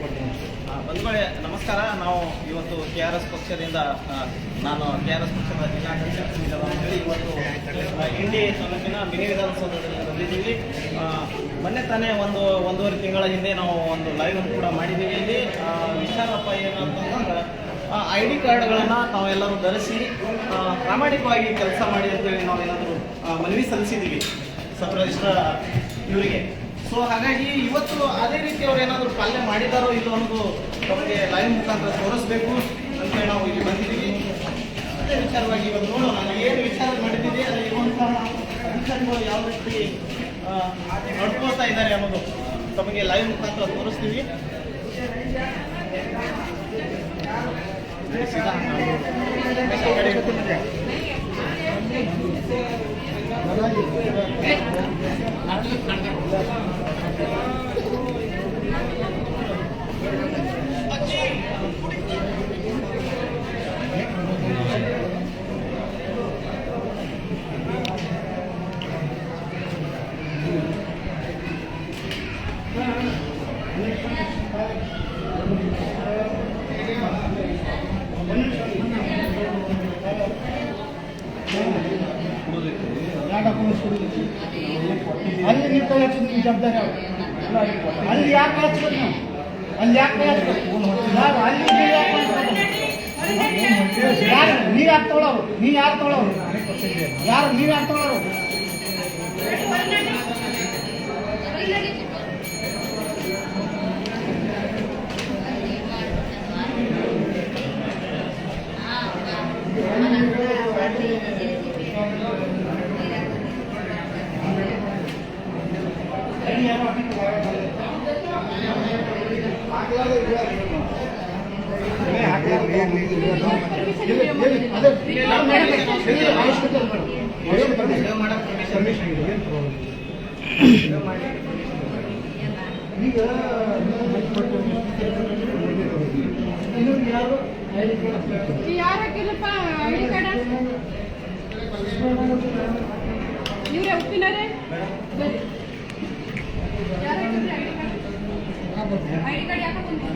ಬಂಧುಗಳೇ, ನಮಸ್ಕಾರ. ನಾವು ಇವತ್ತು ಕೆ ಆರ್ ಎಸ್ ಪಕ್ಷದಿಂದ ನಾನು ಕೆ ಆರ್ ಎಸ್ ಪಕ್ಷದ ಜಿಲ್ಲಾಧ್ಯಕ್ಷ ಇವತ್ತು ಇಂಡಿ ತಾಲೂಕಿನ ಮಿನಿ ವಿಧಾನಸೌಧದಲ್ಲಿ ಬಂದಿದ್ದೀವಿ. ಮೊನ್ನೆ ತಾನೇ ಒಂದು, ಒಂದೂವರೆ ತಿಂಗಳ ಹಿಂದೆ ನಾವು ಒಂದು ಲೈವ್ ಕೂಡ ಮಾಡಿದ್ದೀವಿ ಇಲ್ಲಿ ವಿಚಾರಪ್ಪ ಏನು ಅಂತಂದ್ರೆ ಐ ಡಿ ಕಾರ್ಡ್ಗಳನ್ನು ನಾವೆಲ್ಲರೂ ಧರಿಸಿ ಪ್ರಾಮಾಣಿಕವಾಗಿ ಕೆಲಸ ಮಾಡಿ ಅಂತೇಳಿ ನಾವೇನಾದರೂ ಮನವಿ ಸಲ್ಲಿಸಿದ್ದೀವಿ. ಸಬ್ ಇವರಿಗೆ. ಸೊ ಹಾಗಾಗಿ ಇವತ್ತು ಅದೇ ರೀತಿ ಅವ್ರು ಏನಾದರೂ ಪಾಲನೆ ಮಾಡಿದಾರೋ ಇಲ್ಲೋ ಅನ್ನೋದು ನಮಗೆ ಲೈವ್ ಮುಖಾಂತರ ತೋರಿಸ್ಬೇಕು ಅಂತ ನಾವು ಇಲ್ಲಿ ಬಂದಿದ್ದೀವಿ. ಅದೇ ವಿಚಾರವಾಗಿ ಇವತ್ತು ನೋಡೋಣ. ನಾವು ಏನು ವಿಚಾರ ಮಾಡಿದ್ದೀವಿ ಅಲ್ಲಿ ಇರುವಂತಹ ಅಧಿಕಾರಿಗಳು ಯಾವ ರೀತಿ ನಡ್ಕೋತಾ ಇದ್ದಾರೆ ಅನ್ನೋದು ತಮಗೆ ಲೈವ್ ಮುಖಾಂತರ ತೋರಿಸ್ತೀವಿ. Thank you. ಅಲ್ಲಿ ನೀವು ಕೈ ಹಚ್ಚೋದು ನಿಮ್ಮ ಜವಾಬ್ದಾರಿ ಅಲ್ಲಿ ಯಾಕೆ ಹಚ್ಬೇಕು ನಾವು? ಅಲ್ಲಿ ಯಾಕೆ ಯಾರು ಅಲ್ಲಿ ನೀರು? ಯಾರು ನೀವ್ ಯಾಕೆ ತೊಗೊಳೋರು ನೀ ಯಾರು ತೊಗೊಳೋರು? ಯಾರು ನೀರು ಯಾರು ತೊಗೊಳೋರು ಅಲ್ಲಿ ಯಾರು permission. ಈಗ ಯಾರು ಇವ್ರೆ ಐಡಿ ಕಾರ್ಡ್ ಯಾಕೆ ಬಂತು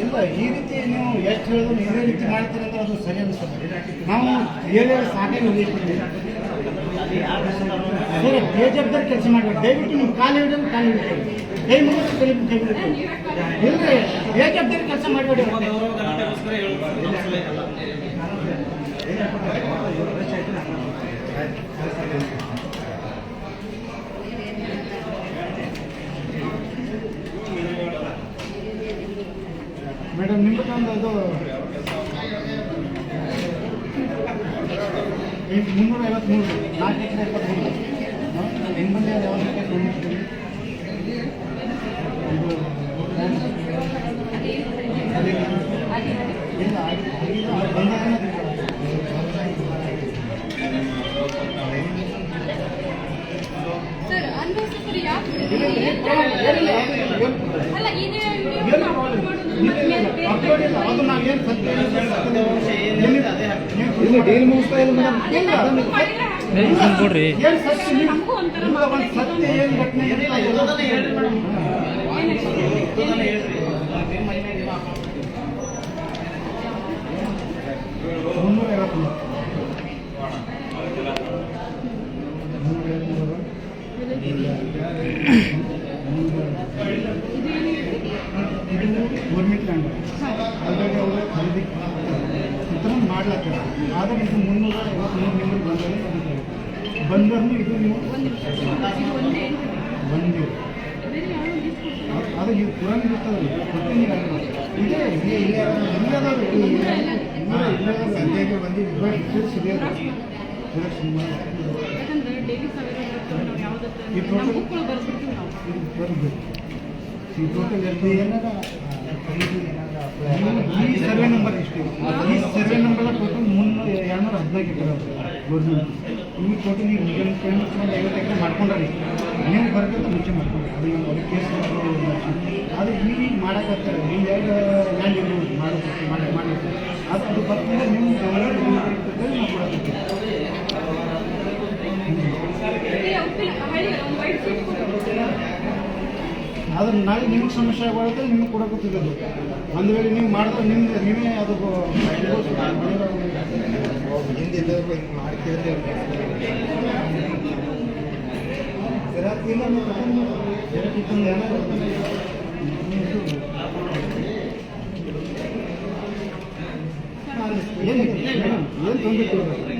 ಇಲ್ಲ ಈ ರೀತಿ ನೀವು ಎಷ್ಟು ಹೇಳಿದ್ರು ಇದೇ ರೀತಿ ಮಾಡ್ತೀರ ಅಂತ ಅದು ಸರಿ ಅನಿಸ್ತದೆ ನಾವು ಹೇಳಿ ಸಾಕಾಗಿ ಹೋಗಿರ್ತೀವಿ ಸರಿ, ಬೇಜವಾಬ್ದಾರಿ ಕೆಲಸ ಮಾಡಬೇಕು ದಯವಿಟ್ಟು ನೀವು ಕಾಲು ಹಿಡಿದ್ರೆ ಕಾಲು ಹಿಡಿತೀವಿ ಕೈ ಮುಗಿದ್ರೆ ಕೈ ಕೈ ಇಲ್ರಿ, ಬೇಜವಾಬ್ದಾರಿ ಕೆಲಸ ಮಾಡಬೇಡಿ ಒಂದು ಗೌರವ ಘನತೆಗೋಸ್ಕರ ಹೇಳುವುದು ನಮ್ಮ ಸಲಹೆ ಅಲ್ಲ. ಮೇಡಮ್ ನಿಮ್ಮದೊಂದು ಅದು ಎಂಟು ಮುನ್ನೂರ ಐವತ್ತ್ಮೂರು ನಾಲ್ಕು ಎಕರೆ ಇಪ್ಪತ್ತ್ಮೂರು ಯಾವ ಇದು ಇಲ್ಲ ಅಲ್ಲ ಇಲ್ಲ ಡೈಲಿ ಮುಗಿಸ್ತಾ ಇಲ್ಲ ಮೇಡಮ್ ಏನು ಸತ್ಯ ನಮಗೂ ಒಂಥರ ಸತ್ಯ ಏನು ಘಟನೆ ಏನಿಲ್ಲ, ಇರೋದನ್ನ ಹೇಳ್ರಿ ಮೇಡಮ್ ಹೇಳ್ರಿ. ಮುನ್ನೂರ ಐವತ್ತ್ಮೂರು ಮುನ್ನೂರ ಐವತ್ತ್ಮೂರು ಇದು ಗೌರ್ಮೆಂಟ್ ಲ್ಯಾಂಡ್ ಆಲ್ರೆಡಿ ಅವರು ಖರೀದಿ ಚಿತ್ರಣ ಮಾಡ್ಲತ್ತಾರ ಆದರೆ ಇದು ಮುನ್ನೂರ ಐವತ್ತ್ಮೂರು ನಿಮಗೆ ಬಂದರೆ ಬಂದರೂ ಇದು ನೀವು ಒಂದು ನಿಮಿಷ ಇದು ಒಂದೇ ಬಂದಿರಿ ಬೇರೆ ಯಾವ ಲಿಸ್ಟ್ ಕೊಡ್ತಾರೆ? ಅದು ಇದು ಪುರಾಣ ಇರ್ತದಲ್ಲ ಕೊಡ್ತೀನಿ ಇದೆ ಇಲ್ಲಿ ಇಲ್ಲಿ ಇಲ್ಲಿ ಅದಾವ್ರಿ ಇಲ್ಲಿ ಸಂಜೆಗೆ ಬಂದು ಸಿಗೋದು ಯಾಕಂದ್ರೆ ಡೈಲಿ ಸಾವಿರ ಬರ್ತವೆ ನಾವು ಯಾವ್ದಕ್ಕೆ ಈ ಬರಬೇಕು ಈ ಟೋಟಲ್ ಏನಾರ ಈ ಸರ್ವೆ ನಂಬರ್ ಇಷ್ಟು ಈ ಸರ್ವೆ ನಂಬರ್ ಟೋಟಲ್ ಮುನ್ನೂರ ಎರಡ್ನೂರ ಹದಿನಾಲ್ಕು ಎಕರೆ ಗೌರ್ಮೆಂಟ್ ಈ ಟೋಟಲ್ ಈಗ ಮಾಡಿ ಐವತ್ತು ಎಕರೆ ಮಾಡ್ಕೊಂಡ್ರಿ ನೀವು ಬರ್ಬೇಕಂತ ಮುಂಚೆ ಮಾಡ್ಕೊಂಡ್ರಿ. ಅದು ಅವ್ರಿಗೆ ಕೇಸ್ ಅದು ಈಗ ಈಗ ಮಾಡಕತ್ತಾರೆ. ನೀವು ಎರಡು ಲ್ಯಾಂಡ್ ಇರ್ಬೋದು. ಮಾಡಬೇಕು ಮಾಡಬೇಕು ಮಾಡಿ ಅದು ಅದು ಬರ್ತಾರೆ ನೀವು ನಾವು ಕೊಡಕತ್ತೀವಿ ಇದೇ ಇಲ್ಲ ಹಳ್ಳಿ ಒಂದು ವೈಟ್ ಸೀಟ್ ಕೊಡು. ಆದ್ರೆ ನಾಳೆ ನಿಮ್ಗೆ ಸಮಸ್ಯೆ ಆಗ್ಬಾರ್ದು ನಿಮ್ಗೆ ಕೂಡ ಗೊತ್ತಿದ್ದು ಒಂದು ವೇಳೆ ನೀವು ಮಾಡಿದ್ರೆ ನಿಮ್ಗೆ ನೀವೇ ಅದು ಹಿಂದಿದ್ದವ್ರು ಹಿಂಗೆ ಮಾಡ್ತಿದ್ರೆ ಇಲ್ಲ ಏನು ಏನು ತೊಂದರೆ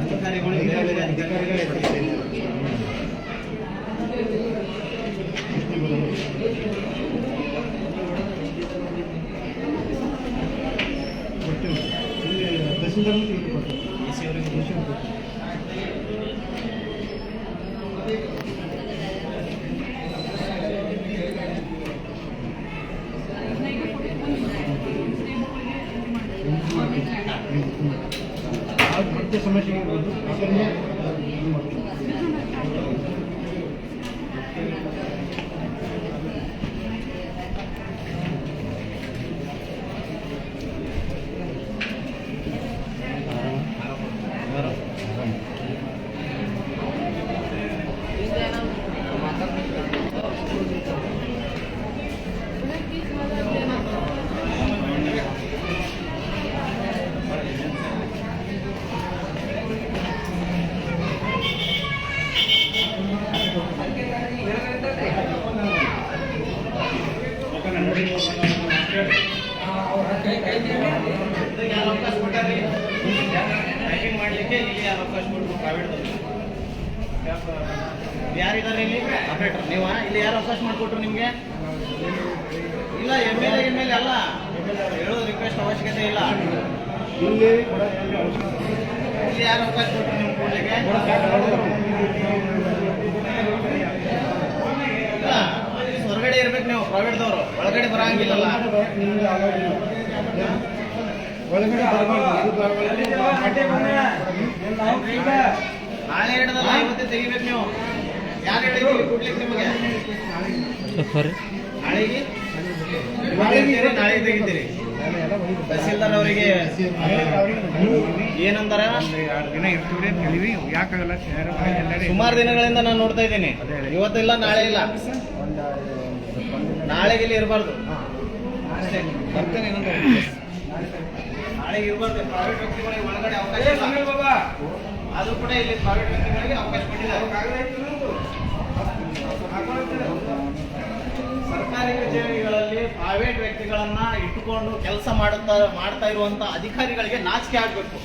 ಅಧಿಕಾರಿಗಳು ಬೇರೆ ಅಧಿಕಾರಿಗಳೇ ತಹಸೀಲ್ದಾರ್ ಸಿ ಅವರಿಗೆ ಅದನ್ನ ಈಗ ಕೊಟ್ಟು ಬಂದಿದ್ದೆ. ಸ್ನೇಹಿತರಿಗೆ ಇದು ಮಾಡಿ. ಮತ್ತೆ ಸಮಸ್ಯೆ ಇರ್ಬೋದು ಯಾರಿದ್ದಾರೆ ಇಲ್ಲಿ? ಆಪರೇಟರ್ ನೀವು? ಇಲ್ಲಿ ಯಾರು ಅವಕಾಶ ಮಾಡಿಕೊಟ್ರು ನಿಮಗೆ? ಇಲ್ಲ ಎಂ ಎಲ್ ಎಂ ಎಲ್ ಅಲ್ಲ. ಹೇಳೋದು ರಿಕ್ವೆಸ್ಟ್ ಅವಶ್ಯಕತೆ ಇಲ್ಲ. ಇಲ್ಲಿ ಯಾರು ಅವಕಾಶ ಕೊಟ್ಟರು ನಿಮ್ಗೆ ಕೊಡ್ಲಿಕ್ಕೆ? ಇಲ್ಲ, ಹೊರಗಡೆ ಇರ್ಬೇಕು ನೀವು ಪ್ರೈವೇಟ್ದವರು ಒಳಗಡೆ ಬರಂಗಿಲ್ಲಲ್ಲ. ಒಳಗಡೆ ಬರಬಾರ್ದು. ಇದು ಬರಬಾರ್ದು. ನಾಳೆ ಹಿಡ್ದಲ್ಲ ಇವತ್ತೇ ತೆಗಿಬೇಕು ನೀವು. ಯಾರು ಹೇಳಿದ್ರು? ಕೊಡ್ಲಿಕ್ಕೆ ನಿಮಗೆ. ನಾಳೆಗೆ? ನಾಳೆ ತೆಗಿತೀರಿ, ತಹಸೀಲ್ದಾರ್ ಅವರಿಗೆ ಏನಂದಾರ ಎರಡು ದಿನ ಇರ್ತೀವಿ ಅಂತ ಹೇಳಿವಿ ಯಾಕಾಗಲ್ಲ ಸುಮಾರು ದಿನಗಳಿಂದ ನಾನು ನೋಡ್ತಾ ಇದ್ದೀನಿ. ಇವತ್ತಿಲ್ಲ ನಾಳೆ ಇಲ್ಲ. ನಾಳೆಗೆ ಇಲ್ಲಿ ಇರಬಾರ್ದು ಅಷ್ಟೇ ಬರ್ತೇನೆ ಇರಬಾರ್ದು ಪ್ರೈವೇಟ್ ವ್ಯಕ್ತಿಗಳಿಗೆ ಒಳಗಡೆ ಅವಕಾಶ ಇಲ್ಲ. ಕೂಡ ಇಲ್ಲಿ ಪ್ರೈವೇಟ್ ವ್ಯಕ್ತಿಗಳಿಗೆ ಅವಕಾಶ ಕೊಟ್ಟಿದ್ದಾರೆ. ಸರ್ಕಾರಿ ಕಚೇರಿಗಳಲ್ಲಿ ಪ್ರೈವೇಟ್ ವ್ಯಕ್ತಿಗಳನ್ನ ಇಟ್ಟುಕೊಂಡು ಕೆಲಸ ಮಾಡುತ್ತಾ ಮಾಡ್ತಾ ಇರುವಂತ ಅಧಿಕಾರಿಗಳಿಗೆ ನಾಚಿಕೆ ಆಗ್ಬೇಕು.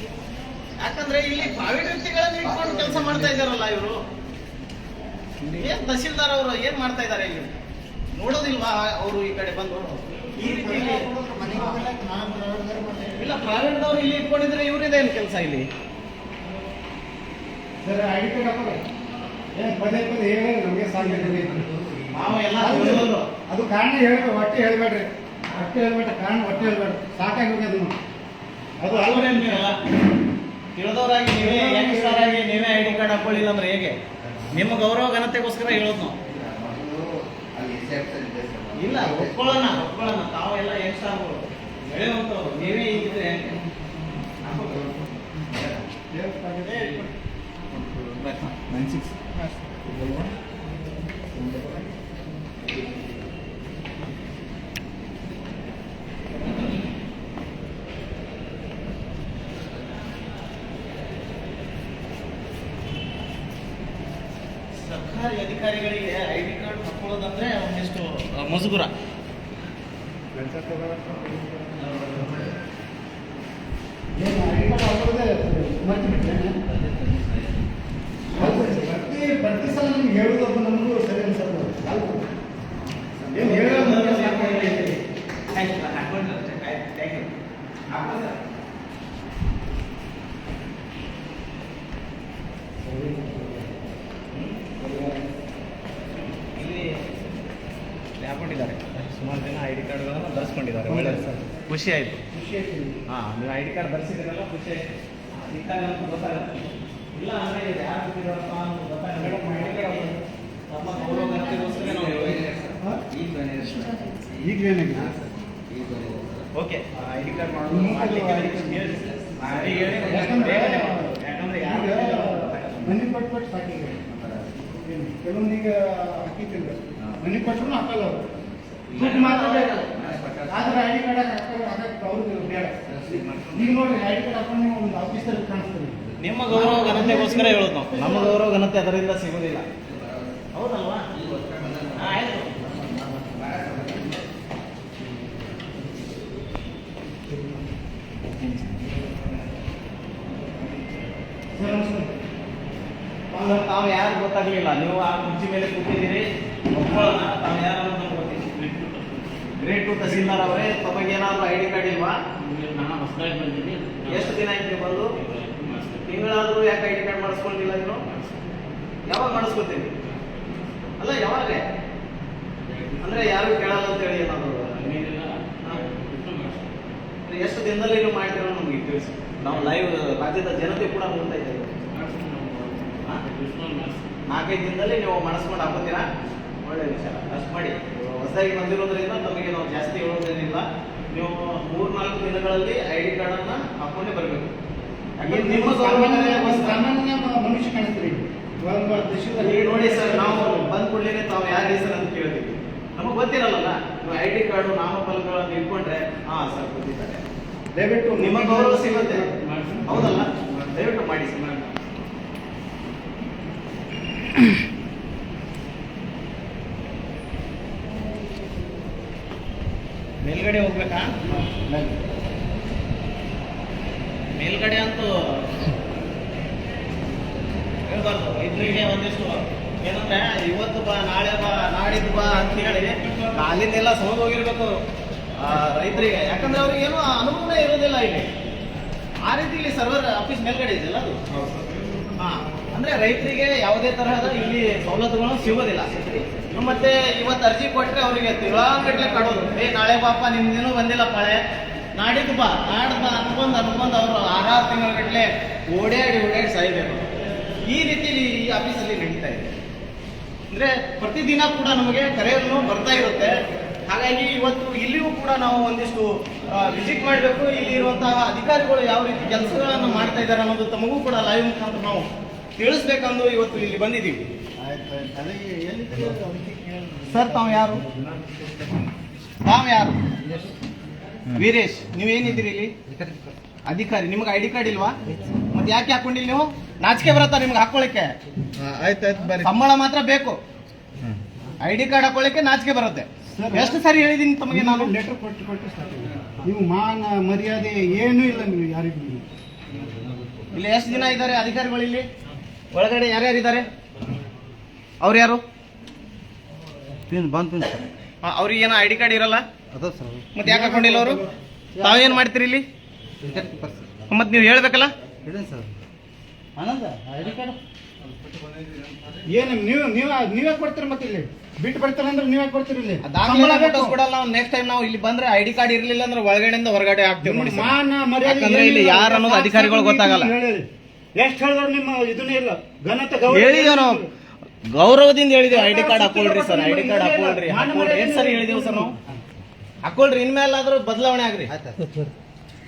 ಯಾಕಂದ್ರೆ ಇಲ್ಲಿ ಪ್ರೈವೇಟ್ ವ್ಯಕ್ತಿಗಳನ್ನ ಇಟ್ಕೊಂಡು ಕೆಲಸ ಮಾಡ್ತಾ ಇದಾರಲ್ಲ ಇವರು. ಏನ್ ತಹಸೀಲ್ದಾರ್ ಅವರು ಏನ್ ಮಾಡ್ತಾ ಇದ್ದಾರೆ ಇಲ್ಲಿ? ನೋಡೋದಿಲ್ವಾ ಅವರು ಈ ಕಡೆ ಬಂದು? ಈ ರೀತಿ ಇಲ್ಲಿ- ಪ್ರೈವೇಟ್ದವ್ರು ಇಲ್ಲಿ ಇಟ್ಕೊಂಡಿದ್ರೆ ಇವ್ರಿದೇನು ಕೆಲಸ ಇಲ್ಲಿ? ಸರ್ ಐ ಡಿ ಕಾರ್ಡ್ ಹಾಕೋದು ಏನು ಪದೇ ಪದೇ ಹೇಳಿ ನಮಗೆ ಸಾಧ್ಯ ನಾವು ಎಲ್ಲ. ಅದು ಕಾರಣ ಹೇಳ್ಬೇಕು ಹೊಟ್ಟೆ ಹೇಳ್ಬೇಡ್ರಿ. ಹೊಟ್ಟೆ ಹೇಳ್ಬೇಡ್ರಿ ಕಾರಣ ಹೊಟ್ಟೆ ಹೇಳ್ಬೇಡ್ರಿ. ಸಾಕಾಗಿ ಹೋಗ್ಯದ ಅದು ಅಲ್ವರೇನ್ ನೀವೆಲ್ಲ ತಿಳಿದವರಾಗಿ ನೀವೇ ಯಂಗ್ಸ್ಟರ್ ಆಗಿ ನೀವೇ ಐ ಡಿ ಕಾರ್ಡ್ ಹಾಕೊಳ್ಳಿಲ್ಲ ಅಂದ್ರೆ ಹೇಗೆ? ನಿಮ್ಮ ಗೌರವ ಘನತೆಗೋಸ್ಕರ ಹೇಳೋದು ನಾವು. ಇಲ್ಲ ಒಪ್ಕೊಳ್ಳೋಣ ಒಪ್ಕೊಳ್ಳೋಣ. ತಾವೆಲ್ಲ ಯಂಗ್ಸ್ಟರ್ಗಳು ಬೆಳೆಯುವಂಥವ್ರು ನೀವೇ ಹೀಗಿದ್ರೆ ಹೆಂಗೆ ನೈನ್ ಸಿಕ್ಸ್ ಸರ್ಕಾರಿ ಅಧಿಕಾರಿಗಳಿಗೆ ಐ ಡಿ ಕಾರ್ಡ್ ಹಾಕೊಳ್ಳೋದಂದ್ರೆ ಒಂದಿಷ್ಟು ಅಹ್, ಮುಜುಗುರ ಏನು ಐ ಡಿ ಕಾರ್ಡ್ ಹಾಕೋದೇ ಮತ್ತೆ ಪ್ರತಿ ಪ್ರತಿ ಸಲ ನಿಮ್ಗೆ ಹೇಳೋದು ನಮಗೂ ಸರಿ ಅನ್ಸಲ್ಲ ಏನು ಹೇಳೋದು ನಮ್ಗೆ ಸಾಕಾಗೈತೆ. ಸುಮಾರು ಜನ ಐ ಡಿ ಕಾರ್ಡ್ಗಳನ್ನು ಧರಿಸ್ಕೊಂಡಿದ್ದಾರೆ ಒಳ್ಳೆಯದು ಸರ್ ಖುಷಿ ಆಯಿತು. ಖುಷಿ ಆಯ್ತು ಹಾಂ ನೀವು ಐ ಡಿ ಕಾರ್ಡ್ ಧರಿಸಿದ್ರಲ್ಲ ಖುಷಿ ಆಯಿತು. ಸಿಕ್ಕಾಗ ಗೊತ್ತಾಗುತ್ತೆ ಇಲ್ಲ ಅಂದರೆ ಇದು ಯಾರು ಗೊತ್ತಿರೋಪ್ಪ ಅನ್ನೋದು ಗೊತ್ತಾಗಲ್ಲ. ನಮ್ಮ ಗೌರವ ಘನತೆಗೋಸ್ಕರ ನಾವು ಈಗ ಏನಾಗಿದೆ ಓಕೆ ಐ ಡಿ ಕಾರ್ಡ್ ಮಾಡೋದು. ಯಾಕಂದ್ರೆ ಯಾರು ಮನೆ ಕೊಟ್ಟು ಕೊಟ್ಟು ಸಾಕಿದೆ ಕೆಲವೊಂದು ಈಗ ಹಾಕಿತ್ತಿಲ್ಲ ಮನೆ ಕೊಟ್ಟರು ಹಾಕಲ್ಲ ಅವರು. ಮಾತ್ರ ಆದ್ರೆ ಐ ಡಿ ಕಾರ್ಡ್ ಹಾಕಕ್ಕೆ ಅವ್ರಿಗೆ ಬೇಡ. ಈಗ ನೋಡ್ರಿ ಐ ಡಿ ಕಾರ್ಡ್ ಹಾಕೊಂಡು ನೀವು ಒಂದು ಆಫೀಸಲ್ಲಿ ಕಾಣಿಸ್ತೀರಿ. ನಿಮ್ಮ ಗೌರವ ಘನತೆಗೋಸ್ಕರ ಹೇಳೋದು ನಾವು. ನಮ್ಮ ಗೌರವ ಘನತೆ ಅದರಿಂದ ಸಿಗೋದಿಲ್ಲ. ಹೌದಲ್ವಾ? ಹಾ, ಆಯ್ತು. ತಾವು ಯಾರು ಗೊತ್ತಾಗ್ಲಿಲ್ಲ. ನೀವು ಆ ಕುರ್ಚಿ ಮೇಲೆ ಕೂತಿದ್ದೀರಿ ಒಪ್ಕೊಳ್ಳೋಣ. ತಾವು ಯಾರು ನಮ್ಗೆ ಗೊತ್ತಿಲ್ಲ. ಗ್ರೇಟ್ ಟು ತಹಸೀಲ್ದಾರ್ ಅವರೇ ತಮಗೇನಾದ್ರು ಐ ಡಿ ಕಾರ್ಡ್ ಇಲ್ವಾ? ಎಷ್ಟು ದಿನ ಆಯ್ತು ನೀವು ಬಂದು? ತಿಂಗಳಾದರೂ ಯಾಕೆ ಐ ಡಿ ಕಾರ್ಡ್ ಮಾಡಿಸ್ಕೊಂಡಿಲ್ಲ ನೀನು ಯಾವಾಗ ಮಾಡಿಸ್ಕೊತೀನಿ ಅಲ್ಲ ಯಾವಾಗ? ಅಂದ್ರೆ ಯಾರು ಕೇಳಲ್ಲ ಅಂತ ಹೇಳಿ ಏನಾದ್ರು? ಎಷ್ಟು ದಿನದಲ್ಲಿ ನೀವು ಮಾಡ್ತೀರೋ ನಮ್ಗೆ ತಿಳಿಸಿ. ನಾವು ಲೈವ್ ರಾಜ್ಯದ ಜನತೆ ಕೂಡ ನೋಡ್ತಾ ಇದ್ದೇವೆ? ನಾಲ್ಕೈದು ದಿನದಲ್ಲಿ ನೀವು ಮಾಡಿಸ್ಕೊಂಡು ಹಾಕೋತೀರಾ ಒಳ್ಳೆ ವಿಚಾರ. ಅಷ್ಟು ಮಾಡಿ. ಹೊಸದಾಗಿ ಬಂದಿರೋದ್ರಿಂದ ತಮಗೆ ನಾವು ಜಾಸ್ತಿ ಹೇಳೋದೇನಿಲ್ಲ. ನೀವು ಮೂರ್ನಾಲ್ಕು ದಿನಗಳಲ್ಲಿ ಐ ಡಿ ಕಾರ್ಡನ್ನು ಹಾಕೊಂಡೇ ಬರಬೇಕು. ಮನುಷ್ಯ ಕಾಣಿಸ್ತೀರಿ. ಈಗ ನೋಡಿ ಸರ್ ನಾವು ಬಂದ್ ಕೂಡಲೇ ತಾವು ಯಾರ ಹೆಸರು ಅಂತ ಕೇಳ್ತೀವಿ. ನಮಗೆ ಗೊತ್ತಿರಲ್ಲ ನೀವು ಐ ಡಿ ಕಾರ್ಡು ನಾಮಫಲಗಳನ್ನು ಇಟ್ಕೊಂಡ್ರೆ ಹಾ ಸರ್ ಗೊತ್ತಿದ್ದಾರೆ. ದಯವಿಟ್ಟು ನಿಮ್ಮ ಗೌರವ ಸಿಗುತ್ತೆ. ಹೌದಲ್ಲ? ದಯವಿಟ್ಟು ಮಾಡಿ ಸರ್ ಮೇಲ್ಗಡೆ ಹೋಗ್ಬೇಕಾ? ಮೇಲ್ಗಡೆ ಅಂತೂ ಹೇಳ್ಬಾರ್ದು. ರೈತರಿಗೆ ಒಂದಿಷ್ಟು. ಏನಂದ್ರೆ ಇವತ್ತು ಬಾ ನಾಳೆ ಬಾ ನಾಡಿದ್ದು ಬಾ ಅಂತ ಹೇಳಿ ಅಲ್ಲಿಂದೆಲ್ಲ ಸೋದು ಹೋಗಿರ್ಬೇಕು ಆ, ರೈತರಿಗೆ. ಯಾಕಂದ್ರೆ ಅವ್ರಿಗೆ ಏನೋ ಅನುಭವನೇ ಇರೋದಿಲ್ಲ ಇಲ್ಲಿ. ಆ ರೀತಿ ಇಲ್ಲಿ ಸರ್ವರ್ ಆಫೀಸ್ ಮೇಲ್ಗಡೆ ಇದೆಯಲ್ಲ ಅದು? ಹಾ. ಅಂದ್ರೆ ರೈತರಿಗೆ ಯಾವುದೇ ತರಹದ ಇಲ್ಲಿ ಸವಲತ್ತುಗಳು ಸಿಗೋದಿಲ್ಲ ಮತ್ತೆ ಇವತ್ತು ಅರ್ಜಿ ಕೊಟ್ಟರೆ ಅವರಿಗೆ ತಿಳಗಟ್ಲೆ ಕಾಡೋದು. ಏ, ನಾಳೆ ಪಾಪ ನಿಮ್ದೇನು ಬಂದಿಲ್ಲ ಪಾಳೆ. ನಾಡಿದ್ದು ಬಾ ನಾಡ್ದು ಬಾ ಅನ್ಕೊಂಡು ಅನ್ಕೊಂಡು ಅವರು ಆರಾರು ತಿಂಗಳಗಟ್ಲೆ ಓಡಾಡಿ ಓಡಾಡಿ ಸಾಯ್ಬೇಕು. ಈ ರೀತಿ ಈ ಆಫೀಸಲ್ಲಿ ನಡೀತಾ ಇದೆ. ಅಂದ್ರೆ ಪ್ರತಿದಿನ ಕೂಡ ನಮಗೆ ಕರೆಯನ್ನು ಬರ್ತಾ ಇರುತ್ತೆ. ಹಾಗಾಗಿ ಇವತ್ತು ಇಲ್ಲಿಯೂ ಕೂಡ ನಾವು ಒಂದಿಷ್ಟು ವಿಸಿಟ್ ಮಾಡಬೇಕು. ಇಲ್ಲಿ ಇರುವಂತಹ ಅಧಿಕಾರಿಗಳು ಯಾವ ರೀತಿ ಕೆಲಸಗಳನ್ನು ಮಾಡ್ತಾ ಇದ್ದಾರೆ ಅನ್ನೋದು ತಮಗೂ ಕೂಡ ಲೈವ್ ಮುಖಾಂತರ ನಾವು ತಿಳಿಸ್ಬೇಕಂದು ಇವತ್ತು ಇಲ್ಲಿ ಬಂದಿದ್ದೀವಿ. ಸರ್ ತಾವು ಯಾರು? ತಾವು ಯಾರು? ವೀರೇಶ್ ನೀವೇನಿದ್ದೀರಿ ಇಲ್ಲಿ? ಅಧಿಕಾರಿ ನಿಮ್ಗೆ ಐ ಡಿ ಕಾರ್ಡ್ ಇಲ್ವಾ? ಮತ್ತೆ ಯಾಕೆ ಹಾಕೊಂಡಿಲ್ಲ ನೀವು? ನಾಚಿಕೆ ಬರತ್ತಾ ನಿಮ್ಗೆ ಹಾಕೊಳ್ಳಿಕ್ಕೆ ಸಂಬಳ ಮಾತ್ರ ಬೇಕು. ಐ ಡಿ ಕಾರ್ಡ್ ಹಾಕೊಳ್ಳಿಕ್ಕೆ ನಾಚಿಕೆ ಬರುತ್ತೆ. ಎಷ್ಟು ಸರಿ ಹೇಳಿದೀನಿ ತಮಗೆ ನಾನು? ಲೆಟರ್ ಕೊಟ್ಟು ಕೊಟ್ಟು ನೀವು ಮಾನ ಮರ್ಯಾದೆ ಏನೂ ಇಲ್ಲ ನೀವು ಯಾರಿಗೂ. ಇಲ್ಲಿ ಎಷ್ಟು ದಿನ ಇದ್ದಾರೆ ಅಧಿಕಾರಿಗಳು ಇಲ್ಲಿ? ಒಳಗಡೆ ಯಾರ್ಯಾರು ಇದ್ದಾರೆ ಅವ್ರು ಯಾರು? ಬಂತು ಸರ್. ಆ, ಅವ್ರಿಗೆ ಏನೋ ಐ ಡಿ ಕಾರ್ಡ್ ಇರಲ್ಲ? ಅದ ಸರ್. ಮತ್ತೆ ಯಾಕೆ ಹಾಕೊಂಡಿಲ್ಲ ಅವರು? ತಾವೇನ್ ಮಾಡ್ತೀರಿ ಇಲ್ಲಿ? ಮತ್ತೆ ನೀವು ಹೇಳ್ಬೇಕಲ್ಲ? ಇದೆ sir. Ananda I D card? ಏನು ನೀವು ನೀವು ನೀವೇ ಕೊಡ್ತೀರಿ ಮತ್ತೆ ಇಲ್ಲಿ? ಬಿಟ್ಟು ಬರ್ತಾರೆ ಅಂದ್ರೆ ನೀವೇ ಕೊಡ್ತೀರಿ ಇಲ್ಲಿ? ಕೊಡಲ್ಲ ನೆಕ್ಸ್ಟ್ ಟೈಮ್ ನಾವು ಇಲ್ಲಿ ಬಂದ್ರೆ ಐ ಡಿ ಕಾರ್ಡ್ ಇರಲಿಲ್ಲ ಅಂದ್ರೆ ಒಳಗಡೆಯಿಂದ ಹೊರಗಡೆ ಹಾಕ್ತೀವಿ ನೋಡಿ ಸರ್. ಮಾನ ಮರ್ಯಾದೆ ಇಲ್ಲಿ ಯಾರು ಅನ್ನೋದು ಅಧಿಕಾರಿಗಳು ಗೊತ್ತಾಗಲ್ಲ. ಎಷ್ಟು ಹೇಳಿದ್ರು ನಿಮ್ಮ ಇದನ್ನೇ ಇಲ್ಲ. ಘನತೆ ಗೌರವ ಗೌರವದಿಂದ ಹೇಳಿದೆ ಐ ಡಿ ಕಾರ್ಡ್ ಹಾಕೊಳ್ರಿ ಸರ್ ಐ ಡಿ ಕಾರ್ಡ್ ಹಾಕೊಳ್ರಿ. ಹಾಕೊಳ್ರಿ. ಏನ್ ಸರಿ ಹೇಳಿದೇವು ಸರ್ ನಾವು? ಹಾಕೊಳ್ರಿ ಇನ್ಮೇಲಾದ್ರೂ ಬದಲಾವಣೆ ಆಗ್ರಿ.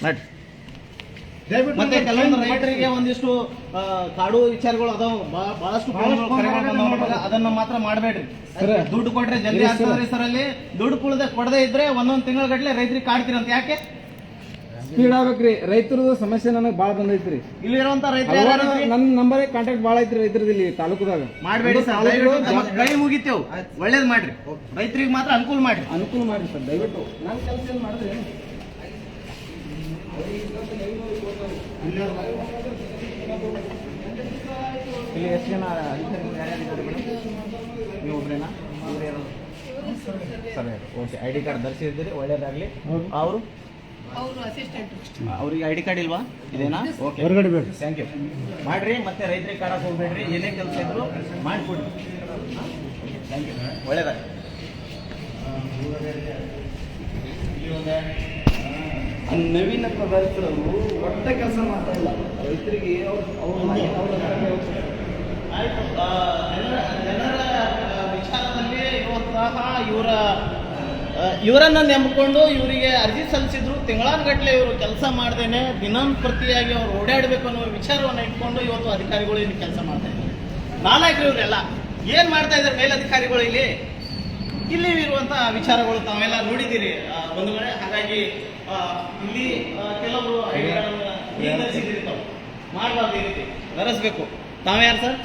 ನಟ್ ದಯವಿಟ್ಟು ಮತ್ತೆ ಕೆಲವೊಂದು ರೈತರಿಗೆ ಒಂದಿಷ್ಟು ಆ, ಕಾಡು ವಿಚಾರಗಳು ಅದಾವ ಬಾ- ಬಹಳಷ್ಟು ಅದನ್ನ ಮಾತ್ರ ಮಾಡಬೇಡ್ರಿ. ದುಡ್ಡು ಕೊಟ್ರೆ ಜಲ್ದಿ ಆಗ್ತದ್ರಿ ಸರ್. ಅಲ್ಲಿ. ದುಡ್ಡು ಕುಳ್ದೆ ಕೊಡದೇ ಇದ್ರೆ ಒಂದೊಂದ್ ತಿಂಗಳ ಗಟ್ಲೆ ರೈತರಿಗೆ ಕಾಡ್ತೀರಂತ. ಯಾಕೆ? ಸ್ಪೀಡ್ ಆಗ್ಬೇಕ್ರಿ. ರೈತರ ಸಮಸ್ಯೆ ನನಗೆ ಭಾಳ ಬಂದೈತ್ರಿ. ಇಲ್ಲಿರುವಂತ ರೈತರು ನನ್ನ ನಂಬರ್ ಕಾಂಟ್ಯಾಕ್ಟ್ ಭಾಳ ಐತ್ರಿ ರೈತರದ್ದು ಇಲ್ಲಿ ತಾಲೂಕದಾಗ. ಮಾಡಬೇಡಿ ಸರ್ ಕೈ ಮುಗಿತೇವು. ಒಳ್ಳೇದ್ ಮಾಡ್ರಿ. ರೈತರಿಗೆ ಮಾತ್ರ ಅನುಕೂಲ ಮಾಡ್ರಿ. ಅನುಕೂಲ ಮಾಡ್ರಿ ಸರ್ ದಯವಿಟ್ಟು. ನನ್ನ ಕೆಲಸ ಏನು ಮಾಡಿದ್ರಿ? ಇಲ್ಲಿ ಎಷ್ಟು ಜನ ನೀವು sir okay. I D card ಧರಿಸಿದ್ದೀರಿ ಒಳ್ಳೇದಾಗಲಿ. ಅವರು? ಅವ್ರಿಗೆ ಐ ಡಿ ಕಾರ್ಡ್ ಇಲ್ವಾ? ಇದೇನಾ? ಓಕೆ ಹೊರಗಡೆ ಬೇಡ. ಥ್ಯಾಂಕ್ ಯು ಮಾಡ್ರಿ ಮತ್ತೆ ರೈತರಿಗೆ ಕಾಡಕ್ಕೆ ಹೋಗ್ಬೇಡ್ರಿ ಏನೇ ಕೆಲಸ ಇದ್ರು ಮಾಡಿಕೊಡ್ರಿ ಥ್ಯಾಂಕ್ ಯು ಆ ನವೀನ ಪದಾರ್ಥರು ಒಟ್ಟ ಕೆಲಸ ಮಾಡ್ತಾ ಇಲ್ಲ. ರೈತರಿಗೆ ಆಯ್ತು ಆ, ಜನರ ವಿಚಾರದಲ್ಲಿ ಇರುವಂತಹ ಇವರ ಇವರನ್ನ ನೆಂಬಿಕೊಂಡು ಇವರಿಗೆ ಅರ್ಜಿ ಸಲ್ಲಿಸಿದ್ರು. ತಿಂಗಳಾನುಗಟ್ಟಲೆ ಇವರು ಕೆಲಸ ಮಾಡ್ದೇನೆ. ದಿನಂಪ್ರತಿಯಾಗಿ ಅವ್ರು ಓಡಾಡಬೇಕು ಅನ್ನೋ ವಿಚಾರವನ್ನು ಇಟ್ಕೊಂಡು ಇವತ್ತು ಅಧಿಕಾರಿಗಳು ಇಲ್ಲಿ ಕೆಲಸ ಮಾಡ್ತಾ ಇದ್ದಾರೆ. ನಾಲ್ಕರು ಇವರೆಲ್ಲ ಏನು ಮಾಡ್ತಾ ಇದ್ದಾರೆ ಮೇಲಧಿಕಾರಿಗಳು ಇಲ್ಲಿ? ಇಲ್ಲಿ ಇರುವಂತಹ ವಿಚಾರಗಳು ತಾವೆಲ್ಲ ನೋಡಿದ್ದೀರಿ. ಒಂದು ವೇಳೆ ಹಾಗಾಗಿ ಇಲ್ಲಿ ಕೆಲವರು ಐಡಿಯಾಗಳನ್ನ ತಾವು. ಮಾಡಬಾರ್ದು ಈ ರೀತಿ. ಧರಿಸ್ಬೇಕು ತಾವ್ಯಾರು ಸರ್?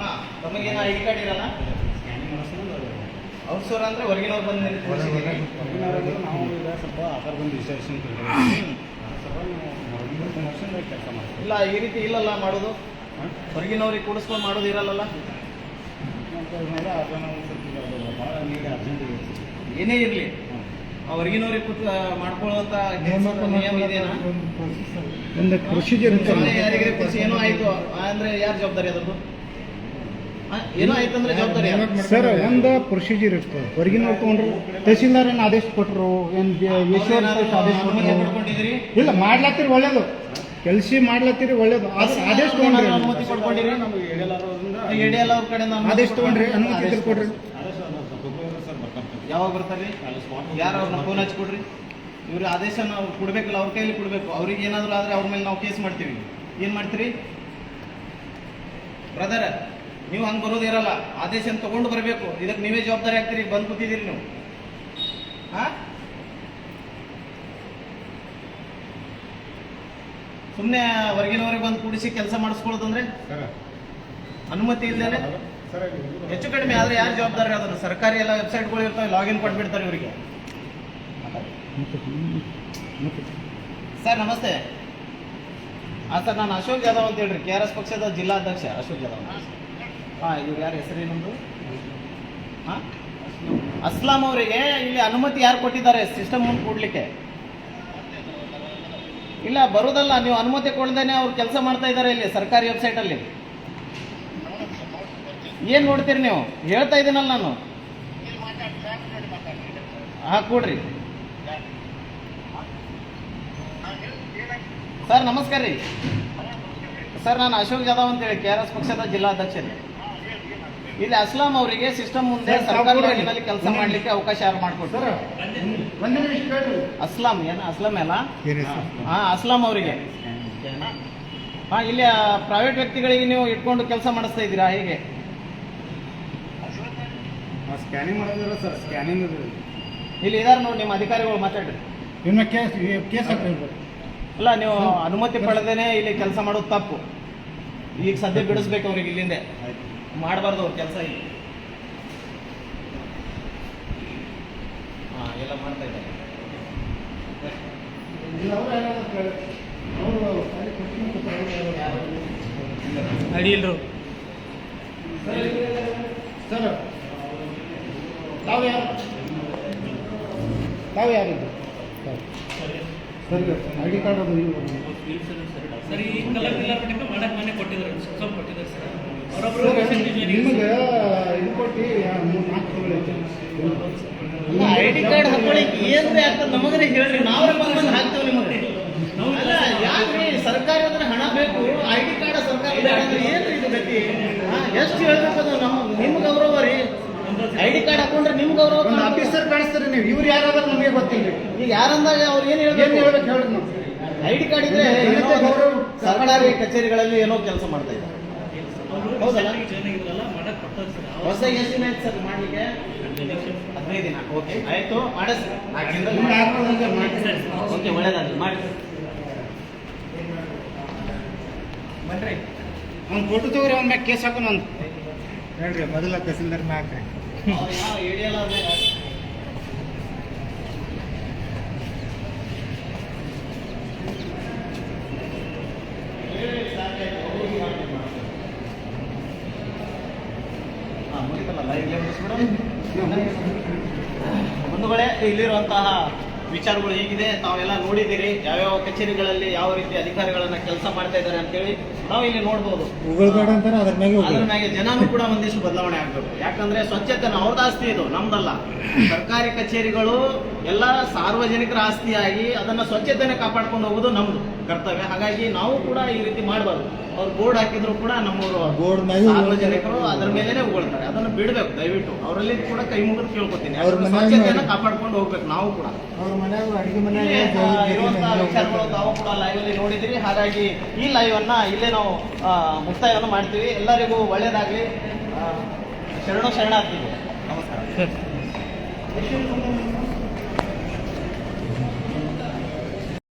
ಹಾ ತಮಗೇನು ಐ ಡಿ ಕಾರ್ಡ್ ಇರಲ್ಲ. ಔಟ್ಸೋರ್ ಅಂದರೆ ಹೊರಗಿನವ್ರು ಬಂದು ನಾವು ಈಗ ಸ್ವಲ್ಪ ಆಧಾರ ಬಂದು ರಿಜಿಸ್ಟ್ರೇಷನ್ ಕೆಲಸ ಮಾಡ್ತೀವಿ. ಇಲ್ಲ ಈ ರೀತಿ ಇಲ್ಲಲ್ಲ ಮಾಡೋದು? ಹೊರಗಿನವ್ರಿಗೆ ಕೂಡಿಸ್ಕೊಂಡು ಮಾಡೋದು ಅರ್ಜೆಂಟ್ ಏನೇ ಇರಲಿ. ಹೊರಗಿನವ್ರಿಗೆ ಕೂತ್ ಮಾಡ್ಕೊಳ್ಳುವಂತ ನಿಯಮ ಇದೆಯಾ ಒಂದು ಪ್ರೊಸೀಜರ್ ಕೂರ್ಸಿ ಏನೋ ಆಯ್ತು. ಅಂದ್ರೆ ಯಾರು ಜವಾಬ್ದಾರಿ ಅದರದ್ದು? ಏನೋ ಆಯ್ತಂದ್ರೆ ಜವಾಬ್ದಾರಿ ಯಾರು? ಸರ್ ಒಂದು ಪ್ರೊಸೀಜರ್ ಇರ್ತದೆ ಹೊರಗಿನ ನೋಡ್ಕೊಂಡ್ರು ತಹಸೀಲ್ದಾರ್ ಏನು ಆದೇಶ ಕೊಟ್ಟರು ಏನು ಆದೇಶ ಕೊಟ್ಟರು ಇಲ್ಲ ಮಾಡ್ಲತ್ತೀರಿ ಒಳ್ಳೇದು. ಕೆಲಸ ಮಾಡ್ಲತ್ತೀರಿ ಒಳ್ಳೇದು. ಆದ್ರೆ ಆದೇಶ ತಗೊಂಡ್ರಿ. ಅನುಮತಿ ಪಡ್ಕೊಂಡಿರಿ ಅವ್ರ ಕಡೆಯಿಂದ ಅನುಮತಿ ಆದೇಶ ತಗೊಂಡ್ರಿ? ಅನುಮತಿ ಇದ್ರೆ ಕೊಡ್ರಿ. ಯಾವಾಗ ಬರ್ತಾರೆ? ಯಾರು ಅವ್ರನ್ನ ಫೋನ್ ಹಚ್ಕೊಡ್ರಿ ಇವ್ರ ಆದೇಶ ನಾವು ಕೊಡ್ಬೇಕಲ್ಲ ಅವ್ರ ಕೈಯಲ್ಲಿ ಕೊಡ್ಬೇಕು. ಅವ್ರಿಗೆ ಏನಾದ್ರು ಆದ್ರೆ ಅವ್ರ ಮೇಲೆ ನಾವು ಕೇಸ್ ಮಾಡ್ತೀವಿ. ಏನ್ ಮಾಡ್ತೀರಿ? ಬ್ರದರ್ ನೀವು ಹಂಗೆ ಬರೋದು ಇರಲ್ಲ. ಆದೇಶ ತಗೊಂಡು ಬರಬೇಕು. ಇದಕ್ಕೆ ನೀವೇ ಜವಾಬ್ದಾರಿ ಆಗ್ತೀರಿ ಬಂದು ಕೂತಿದ್ದೀರಿ ನೀವು. ಹಾ? ಸುಮ್ಮನೆ ಹೊರಗಿನವರೆಗೆ ಬಂದು ಕೂಡಿಸಿ ಕೆಲಸ ಮಾಡಿಸ್ಕೊಳ್ಳೋದಂದ್ರೆ? ಅನುಮತಿ ಇಲ್ಲದೆ ಹೆಚ್ಚು ಕಡಿಮೆ ಆದ್ರೆ ಯಾರು ಜವಾಬ್ದಾರಿ ಅದನ್ನು ಸರ್ಕಾರಿ ಎಲ್ಲ ವೆಬ್ಸೈಟ್ಗಳು ಇರ್ತವೆ ಲಾಗಿನ್ ಕೊಟ್ಬಿಡ್ತಾರೆ ಇವರಿಗೆ. ಸರ್ ನಮಸ್ತೆ. ಹಾಂ ಸರ್ ನಾನು ಅಶೋಕ್ ಯಾದವ್ ಅಂತ ಹೇಳ್ರಿ ಕೆ ಆರ್ ಎಸ್ ಪಕ್ಷದ ಜಿಲ್ಲಾಧ್ಯಕ್ಷ ಅಶೋಕ್ ಜಾಧವ್. ಹಾಂ ಇವ್ರು ಯಾರು ಹೆಸರು ಏನೊಂದು ಹಾಂ? ಅಸ್ಲಾಂ ಅವರಿಗೆ ಇಲ್ಲಿ ಅನುಮತಿ ಯಾರು ಕೊಟ್ಟಿದ್ದಾರೆ? ಸಿಸ್ಟಮ್ ಮುಂದೆ ಕೊಡ್ಲಿಕ್ಕೆ. ಇಲ್ಲ, ಬರೋದಲ್ಲ, ನೀವು ಅನುಮತಿ ಕೊಡ್ದೇನೆ ಅವ್ರು ಕೆಲಸ ಮಾಡ್ತಾ ಇದ್ದಾರೆ ಇಲ್ಲಿ, ಸರ್ಕಾರಿ ವೆಬ್ಸೈಟ್ ಅಲ್ಲಿ. ಏನ್ ನೋಡ್ತೀರಿ ನೀವು? ಹೇಳ್ತಾ ಇದ್ದೀನಲ್ಲ ನಾನು. ಹಾಂ, ಕೊಡ್ರಿ. ಸರ್, ನಮಸ್ಕಾರ ರೀ. ಸರ್, ನಾನು ಅಶೋಕ್ ಜಾಧವ್ ಅಂತ ಹೇಳಿ ಕೆ ಆರ್ ಎಸ್ ಪಕ್ಷದ ಜಿಲ್ಲಾಧ್ಯಕ್ಷ ರೀ. ಇಲ್ಲಿ ಅಸ್ಲಾಂ ಅವರಿಗೆ ಸಿಸ್ಟಮ್ ಮುಂದೆ ಸರ್ಕಾರದಲ್ಲಿ ಸರ್ಕಾರಿ. ಕೆಲಸ ಮಾಡ್ಲಿಕ್ಕೆ ಅವಕಾಶ ಯಾರು ಕೇಳ್ರಿ. ಅಸ್ಲಾಂ ಏನ? ಅಸ್ಲಾಂ ಅಲ್ಲ? ಹಾ ಅಸ್ಲಾಂ ಅವರಿಗೆ. ಹಾ ಇಲ್ಲಿ ಪ್ರೈವೇಟ್ ವ್ಯಕ್ತಿಗಳಿಗೆ ನೀವು ಇಟ್ಕೊಂಡು ಕೆಲಸ ಮಾಡಿಸ್ತಾ ಇದ್ದೀರಾ? ಹೇಗೆ? ಸ್ಕ್ಯಾನಿಂಗ್ ಮಾಡೋದಿಲ್ಲ ಸರ್ ಸ್ಕ್ಯಾನಿಂಗ್ ಇಲ್ಲಿ ಇದಾರೆ ನೋಡಿ ನಿಮ್ಮ ಅಧಿಕಾರಿಗಳು ಮಾತಾಡ್ರಿ. ಇನ್ನು ಕೇಸ್ ಅಲ್ಲ ನೀವು ಅನುಮತಿ ಪಡೆದೇನೆ ಇಲ್ಲಿ ಕೆಲಸ ಮಾಡೋದು ತಪ್ಪು. ಈಗ ಸದ್ಯ ಬಿಡಿಸ್ಬೇಕು ಅವ್ರಿಗೆ ಇಲ್ಲಿಂದ. ಮಾಡಬಾರ್ದು ಅವ್ರ ಕೆಲಸ ಇಲ್ಲಿ. ಹಾಂ ಎಲ್ಲ ಮಾಡ್ತಾ ಇದ್ದಾರೆ. ಅಡಿಯಿಲ್ರು ಸರ್ ತಾವು ಯಾರು ತಾವು ಯಾರಿದ್ದು ಸರಿ ಐ ಡಿ ಕಾರ್ಡ್ ಅದು ಸರ್ ಈ ಕಲರ್ ಮಾಡಕ್ ಮನೆ ಕೊಟ್ಟಿದ್ದಾರೆ ಸ್ವಲ್ಪ ಕೊಟ್ಟಿದ್ದಾರೆ ಸರ್. ನಿಮಗೆ ಇದು ಕೊಟ್ಟು ಮೂರು ನಾಲ್ಕು ತಿಂಗಳೈತೆ ಐ ಡಿ ಕಾರ್ಡ್ ಹಾಕೊಳ್ಳಿಕ್ಕೆ ಏನ್ರಿ ಆಗ್ತದೆ ನಮಗನೇ ಹೇಳ್ರಿ. ನಾವೇ ಬಂದು ಬಂದು ಹಾಕ್ತೇವೆ ನಿಮಗೆ. ಅಲ್ಲ ಯಾಕ್ರಿ? ಸರ್ಕಾರ ಅಂದ್ರೆ ಹಣ ಬೇಕು ಐ ಡಿ ಕಾರ್ಡ್ ಸರ್ಕಾರ ಅಂದ್ರೆ ಏನ್ರಿ ಇದು ಗತಿ? ಎಷ್ಟು ಹೇಳ್ಬೇಕು ಅದು ನಮ್ಮ ನಿಮ್ ಗೌರವ ರೀ. ಐ ಡಿ ಕಾರ್ಡ್ ಹಾಕೊಂಡ್ರೆ ನಿಮ್ ಗೌರವ. ಆಫೀಸರ್ ಕಾಣಿಸ್ತಾರೆ ನೀವು. ಇವ್ರು ಯಾರಾದ್ರೂ ನಮಗೆ ಗೊತ್ತಿಲ್ಲ. ಈಗ ಯಾರಂದಾಗ ಅವ್ರು ಏನ್ ಏನು ಹೇಳ್ಬೇಕು? ಹೇಳ್ಬೇಕು ಹೇಳಿ ನಾವು. ಐ ಡಿ ಕಾರ್ಡ್ ಇದ್ರೆ ಏನೋ. ಸರ್ಕಾರಿ ಕಚೇರಿಗಳಲ್ಲಿ ಏನೋ ಕೆಲಸ ಮಾಡ್ತಾ ಇದ್ದಾರೆ. ಹೌದಲ್ಲ? ಸರ್ ಹೊಸ ಎಷ್ಟು ಸರ್ ಮಾಡ್ಲಿಕ್ಕೆ? ಹದಿನೈದು ದಿನ. ಓಕೆ ಆಯ್ತು. ಮಾಡಿ. ಓಕೆ ಒಳ್ಳೇದಾಗ್ಲಿ. ಮಾಡಿ. ಬನ್ರಿ. ಅವ್ನು ಫೋಟೋ ತಗೋರಿ ಅವ್ನ ಮ್ಯಾಗ ಕೇಸ್ ಹಾಕೋಣ ಒಂದು. ಹೇಳ್ರಿ ಮೊದಲ ತಹಸೀಲ್ದಾರ್ ಮ್ಯಾಕ್ರಿ ಹಾಕ್ರಿ ಯಾವ ಏರಿಯಲ್ಲ ಅದೇ ಹಾ, ಮುಗೀತಲ್ಲ, live ಗೆ ಮುಗಿಸ್ಬಿಡು. ಬಂಧುಗಳೇ ಇಲ್ಲಿರುವಂತಹ ವಿಚಾರಗಳು ಹೇಗಿದೆ. ತಾವೆಲ್ಲ ನೋಡಿದ್ದೀರಿ. ಯಾವ್ಯಾವ ಕಚೇರಿಗಳಲ್ಲಿ ಯಾವ ರೀತಿ ಅಧಿಕಾರಿಗಳನ್ನ ಕೆಲಸ ಮಾಡ್ತಾ ಇದ್ದಾರೆ ಅಂತೇಳಿ ನಾವು ಇಲ್ಲಿ ನೋಡ್ಬೋದು. ಅದ್ರ ಮ್ಯಾಗೆ ಜನನೂ ಕೂಡ ಒಂದಿಷ್ಟು ಬದಲಾವಣೆ ಆಗ್ಬೇಕು. ಯಾಕಂದ್ರೆ ಸ್ವಚ್ಛತೆ ಅವ್ರದ್ದು ಆಸ್ತಿ ಇದು ನಮ್ದಲ್ಲ. ಸರ್ಕಾರಿ ಕಚೇರಿಗಳು ಎಲ್ಲ ಸಾರ್ವಜನಿಕರ ಆಸ್ತಿಯಾಗಿ ಅದನ್ನ ಸ್ವಚ್ಛತೆನೆ ಕಾಪಾಡ್ಕೊಂಡು ಹೋಗುದು ನಮ್ದು ಕರ್ತವ್ಯ. ಹಾಗಾಗಿ ನಾವು ಕೂಡ ಈ ರೀತಿ ಮಾಡಬಾರ್ದು. ಅವ್ರು ಬೋರ್ಡ್ ಹಾಕಿದ್ರು ಕೂಡ ನಮ್ಮವರು ಬೋರ್ಡ್ ಸಾರ್ವಜನಿಕರು ಅದ್ರ ಮೇಲೆನೆ ಹೋಗ್ತಾರೆ ಅದನ್ನು ಬಿಡ್ಬೇಕು ದಯವಿಟ್ಟು. ಅವರಲ್ಲಿ ಕೂಡ ಕೈ ಮುಗಿದು ಕೇಳ್ಕೊತೀನಿ. ಅವ್ರ ಸ್ವಚ್ಛತೆಯನ್ನ ಕಾಪಾಡ್ಕೊಂಡು ಹೋಗ್ಬೇಕು ನಾವು ಕೂಡ. ಅವ್ರ ಮನೆ ಅಡಿಗೆ ಮನೆ ಆ, ಇರುವಂತಹ ವಿಚಾರಗಳು ತಾವು ಕೂಡ ಲೈವ್ ಅಲ್ಲಿ ನೋಡಿದಿರಿ ಹಾಗಾಗಿ ಈ ಲೈವ್ ಅನ್ನ ಇಲ್ಲೇ ನಾವು ಮುಕ್ತಾಯವನ್ನು ಮಾಡ್ತೀವಿ. ಎಲ್ಲರಿಗೂ ಒಳ್ಳೇದಾಗ್ಲಿ. ಶರಣು ಶರಣಾರ್ಥಿಗಳು. ನಮಸ್ಕಾರ.